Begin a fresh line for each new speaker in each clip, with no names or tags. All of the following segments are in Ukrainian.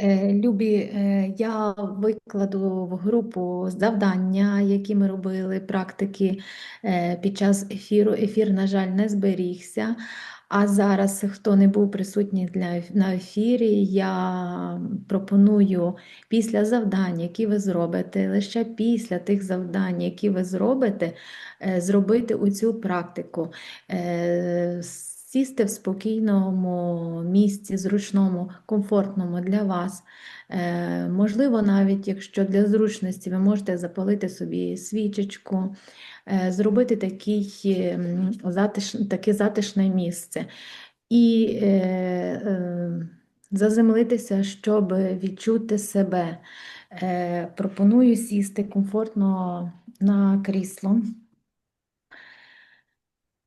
Е, Любі, е, я викладу в групу завдання, які ми робили, практики е, під час ефіру. Ефір, на жаль, не зберігся. А зараз, хто не був присутній для, на ефірі, я пропоную після завдань, які ви зробите, лише після тих завдань, які ви зробите, зробити оцю практику. Сісти в спокійному місці, зручному, комфортному для вас. Е, можливо, навіть якщо для зручності ви можете запалити собі свічечку, е, зробити такий, таке затишне місце. І е, заземлитися, щоб відчути себе. Пропоную сісти комфортно на крісло.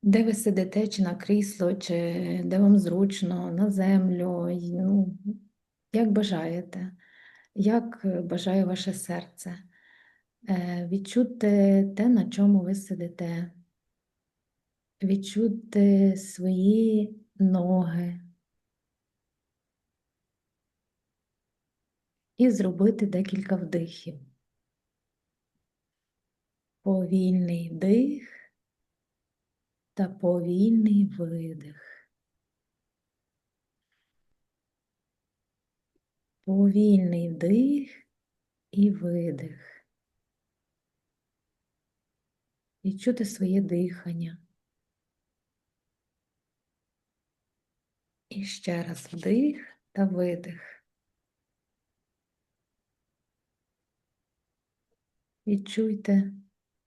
Де ви сидите, чи на крісло, чи де вам зручно, на землю, ну, як бажаєте, як бажає ваше серце. Е, відчути те, на чому ви сидите, відчути свої ноги. І зробити декілька вдихів. Повільний вдих та повільний видих. Повільний вдих і видих. Відчути своє дихання. І ще раз вдих та видих. Відчуйте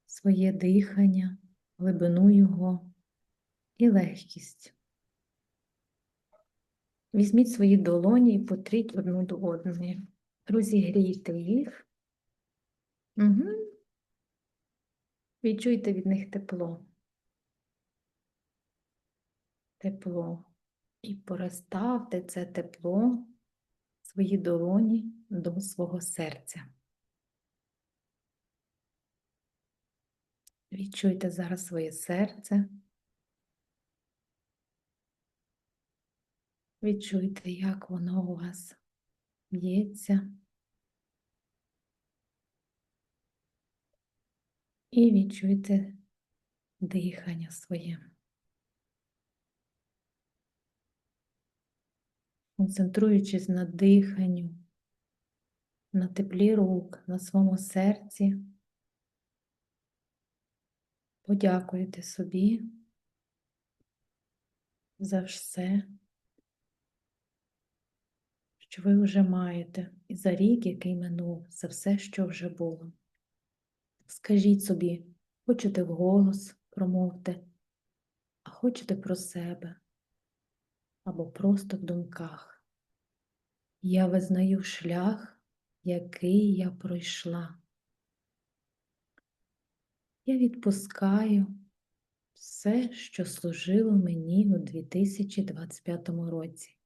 своє дихання, глибину його і легкість. Візьміть свої долоні і потріть одну до одної. Розігрійте їх. Угу. Відчуйте від них тепло. Тепло. І переставте це тепло, свої долоні до свого серця. Відчуйте зараз своє серце. Відчуйте, як воно у вас б'ється. І відчуйте дихання своє. Концентруючись на диханню, на теплі рук, на своєму серці, подякуйте собі за все що ви вже маєте, і за рік, який минув, за все, що вже було. Скажіть собі, хочете вголос, промовте, а хочете про себе або просто в думках. Я визнаю шлях, який я пройшла. Я відпускаю все, що служило мені у 2025 році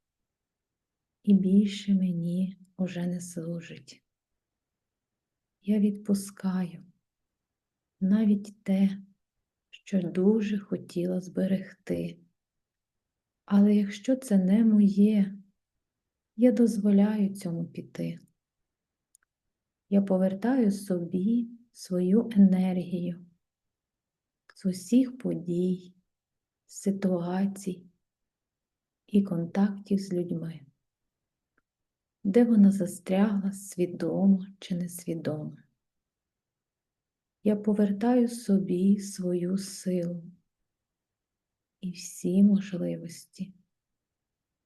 і більше мені уже не служить. Я відпускаю навіть те, що дуже хотіла зберегти. Але якщо це не моє, я дозволяю цьому піти. Я повертаю собі свою енергію з усіх подій, ситуацій і контактів з людьми де вона застрягла свідомо чи несвідомо. Я повертаю собі свою силу і всі можливості,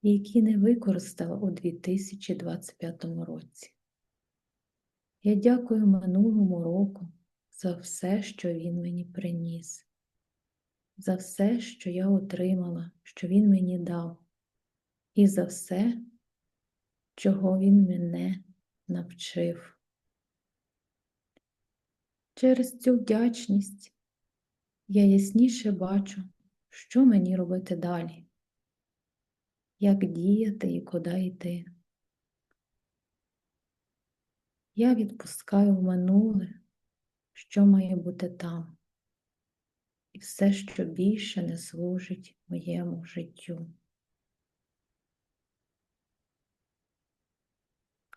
які не використала у 2025 році. Я дякую минулому року за все, що він мені приніс, за все, що я отримала, що він мені дав, і за все, чого він мене навчив. Через цю вдячність я ясніше бачу, що мені робити далі, як діяти і куди йти. Я відпускаю в минуле, що має бути там, і все, що більше не служить моєму життю.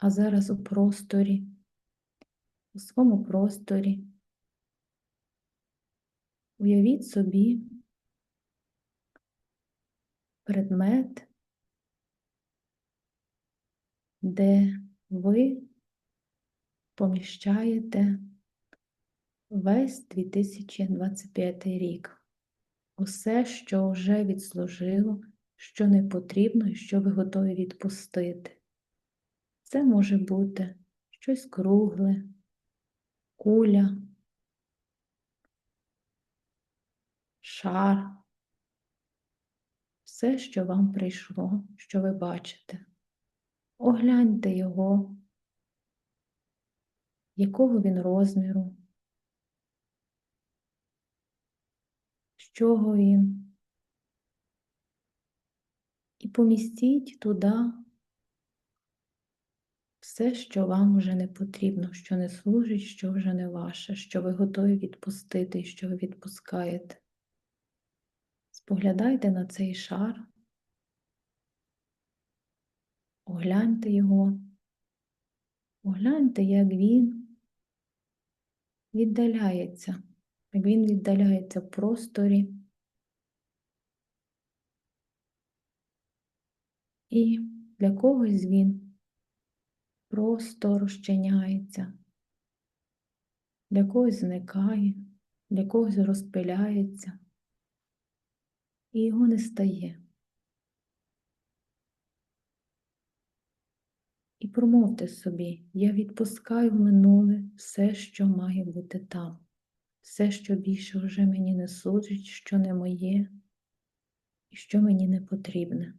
А зараз у просторі, у своєму просторі. Уявіть собі предмет, де ви поміщаєте весь 2025 рік. Усе, що вже відслужило, що не потрібно і що ви готові відпустити. Це може бути щось кругле, куля, шар, все, що вам прийшло, що ви бачите. Огляньте його, якого він розміру, з чого він, і помістіть туди все, що вам вже не потрібно, що не служить, що вже не ваше, що ви готові відпустити що ви відпускаєте. Споглядайте на цей шар, огляньте його, огляньте, як він віддаляється, як він віддаляється в просторі. І для когось він просто розчиняється, для когось зникає, для когось розпиляється, і його не стає. І промовте собі, я відпускаю в минуле все, що має бути там, все, що більше вже мені не служить, що не моє і що мені не потрібне.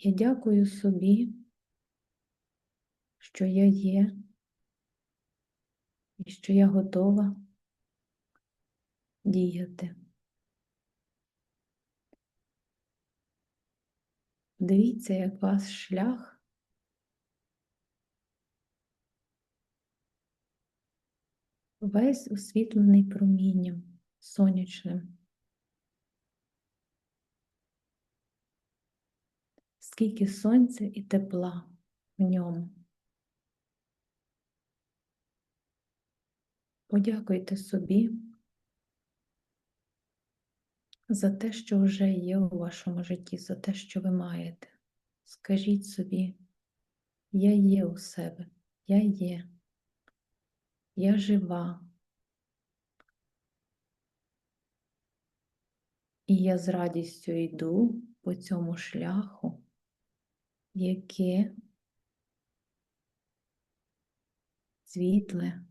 Я дякую собі, що я є і що я готова діяти. Дивіться, як ваш шлях весь освітлений промінням сонячним. Скільки сонця і тепла в ньому. Подякуйте собі за те, що вже є у вашому житті, за те, що ви маєте. Скажіть собі, я є у себе, я є, я жива. І я з радістю йду по цьому шляху, яке світле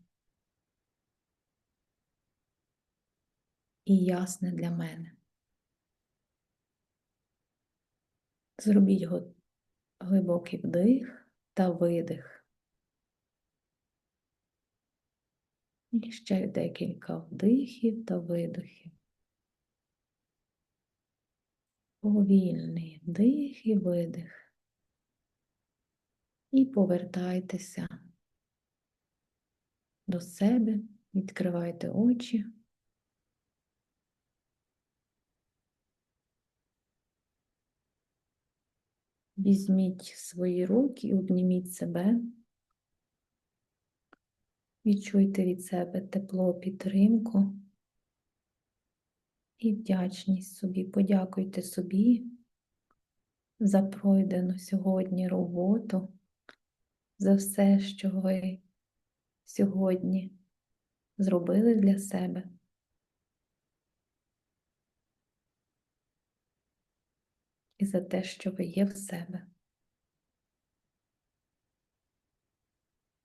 і ясне для мене. Зробіть глибокий вдих та видих. І ще декілька вдихів та видихів. Повільний вдих і видих. І повертайтеся до себе, відкривайте очі. Візьміть свої руки і обніміть себе. Відчуйте від себе тепло, підтримку і вдячність собі. Подякуйте собі за пройдену сьогодні роботу, за все, що ви сьогодні зробили для себе. і за те, що ви є в себе.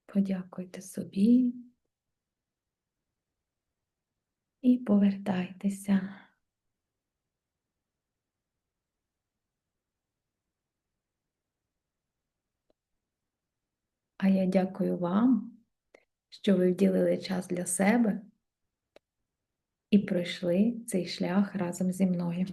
Подякуйте собі і повертайтеся. А я дякую вам, що ви вділили час для себе і пройшли цей шлях разом зі мною.